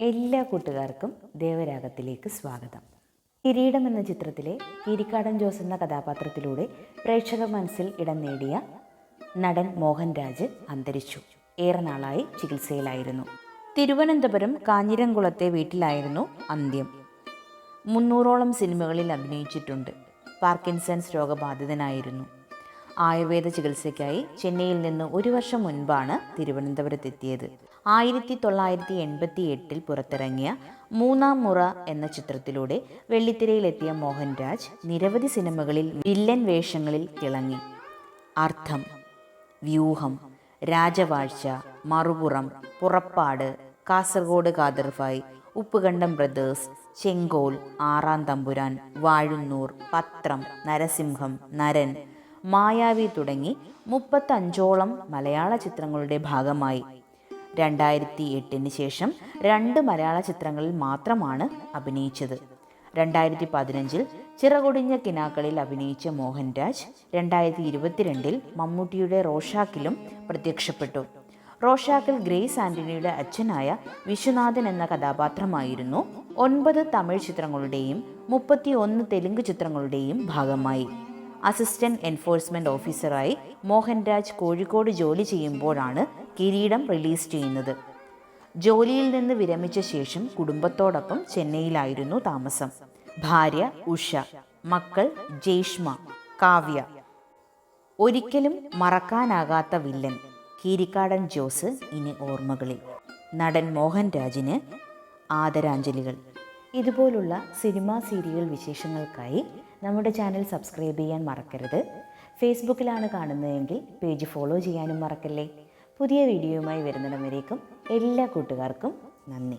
എല്ലാ കൂട്ടുകാർക്കും ദേവരാഗത്തിലേക്ക് സ്വാഗതം. കിരീടം എന്ന ചിത്രത്തിലെ കിരിക്കാടൻ ജോസ് എന്ന കഥാപാത്രത്തിലൂടെ പ്രേക്ഷക മനസ്സിൽ ഇടം നേടിയ നടൻ മോഹൻരാജ് അന്തരിച്ചു. ഏറെ നാളായി ചികിത്സയിലായിരുന്നു. തിരുവനന്തപുരം കാഞ്ഞിരംകുളത്തെ വീട്ടിലായിരുന്നു അന്ത്യം. മുന്നൂറോളം സിനിമകളിൽ അഭിനയിച്ചിട്ടുണ്ട്. പാർക്കിൻസൺസ് രോഗബാധിതനായിരുന്നു. ആയുർവേദ ചികിത്സയ്ക്കായി ചെന്നൈയിൽ നിന്ന് ഒരു വർഷം മുൻപാണ് തിരുവനന്തപുരത്തെത്തിയത്. ആയിരത്തി തൊള്ളായിരത്തി എൺപത്തി എട്ടിൽ പുറത്തിറങ്ങിയ മൂന്നാം മുറ എന്ന ചിത്രത്തിലൂടെ വെള്ളിത്തിരയിലെത്തിയ മോഹൻരാജ് നിരവധി സിനിമകളിൽ വില്ലൻ വേഷങ്ങളിൽ തിളങ്ങി. അർത്ഥം വ്യൂഹം രാജവാഴ്ച മറുപുറം പുറപ്പാട് കാസർഗോഡ് കാതർഫായി ഉപ്പുകണ്ടം ബ്രദേഴ്സ് ചെങ്കോൽ ആറാം തമ്പുരാൻ വാഴുന്നൂർ പത്രം നരസിംഹം നരൻ മായാവി തുടങ്ങി മുപ്പത്തഞ്ചോളം മലയാള ചിത്രങ്ങളുടെ ഭാഗമായി. രണ്ടായിരത്തി എട്ടിന് ശേഷം രണ്ട് മലയാള ചിത്രങ്ങളിൽ മാത്രമാണ് അഭിനയിച്ചത്. രണ്ടായിരത്തി പതിനഞ്ചിൽ ചിറകൊടിഞ്ഞ കിനാക്കളിൽ അഭിനയിച്ച മോഹൻരാജ് രണ്ടായിരത്തി ഇരുപത്തിരണ്ടിൽ മമ്മൂട്ടിയുടെ റോഷാക്കിലും പ്രത്യക്ഷപ്പെട്ടു. റോഷാക്കിൽ ഗ്രേസ് ആന്റണിയുടെ അച്ഛനായ വിശ്വനാഥൻ എന്ന കഥാപാത്രമായിരുന്നു ഒൻപത് തമിഴ് ചിത്രങ്ങളുടെയും മുപ്പത്തി ഒന്ന് തെലുങ്ക് ചിത്രങ്ങളുടെയും ഭാഗമായി. അസിസ്റ്റന്റ് എൻഫോഴ്സ്മെന്റ് ഓഫീസറായി മോഹൻരാജ് കോഴിക്കോട് ജോലി ചെയ്യുമ്പോഴാണ് കിരീടം റിലീസ് ചെയ്യുന്നത്. ജോലിയിൽ നിന്ന് വിരമിച്ച ശേഷം കുടുംബത്തോടൊപ്പം ചെന്നൈയിലായിരുന്നു താമസം. ഭാര്യ ഉഷ മക്കൾ ജേഷ്മ കാവ്യ. ഒരിക്കലും മറക്കാനാകാത്ത വില്ലൻ കീരിക്കാടൻ ജോസ് ഇനി ഓർമ്മകളിൽ. നടൻ മോഹൻരാജിന് ആദരാഞ്ജലികൾ. ഇതുപോലുള്ള സിനിമ സീരിയൽ വിശേഷങ്ങൾക്കായി നമ്മുടെ ചാനൽ സബ്സ്ക്രൈബ് ചെയ്യാൻ മറക്കരുത്. ഫേസ്ബുക്കിലാണ് കാണുന്നതെങ്കിൽ പേജ് ഫോളോ ചെയ്യാനും മറക്കല്ലേ. പുതിയ വീഡിയോയുമായി വരുന്നിടം വരേക്കും എല്ലാ കൂട്ടുകാർക്കും നന്ദി.